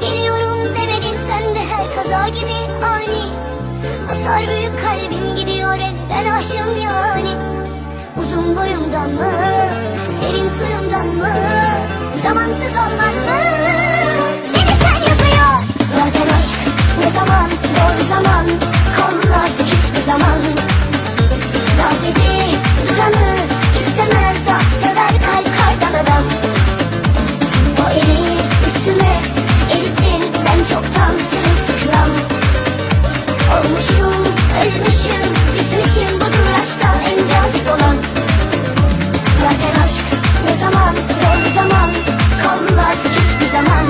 Geliyorum demedin sen de her kaza gibi ani. Hasar büyük kalbim gidiyor elden aşım yani. Uzun boyundan mı, serin suyundan mı Zamansız olman mı, Olmuşum, ölmüşüm, bitmişim Budur aşktan en cazip olan. Zaten aşk ne zaman, doğru zaman Kalmaz hiçbir zaman.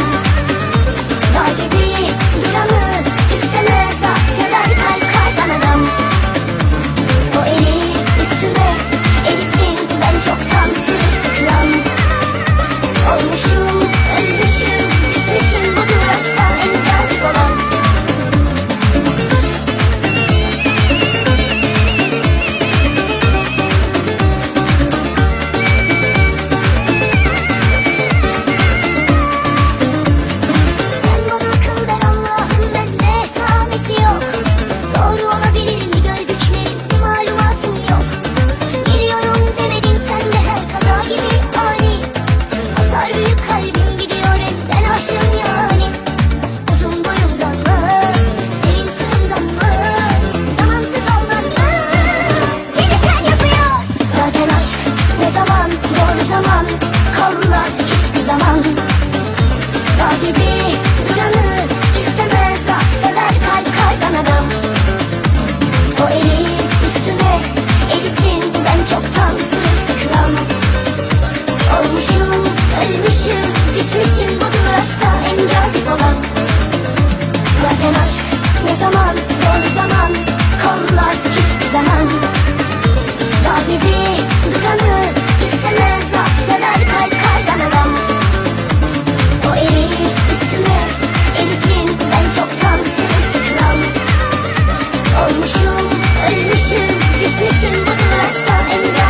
Dağ gibi duranı istemez Ah sever kalp kaygan adam. O eli üstüme erisin Ben çoktan sırılsıklam. Olmuşum kocaman Kollar hiçbir zaman. Vadidi duranı istemez Ah sever kalp kardan adam. O eli üstüme elisin Ben çoktan sırılsıklam Olmuşum ölmüşüm bitmişim Bu aşkta en can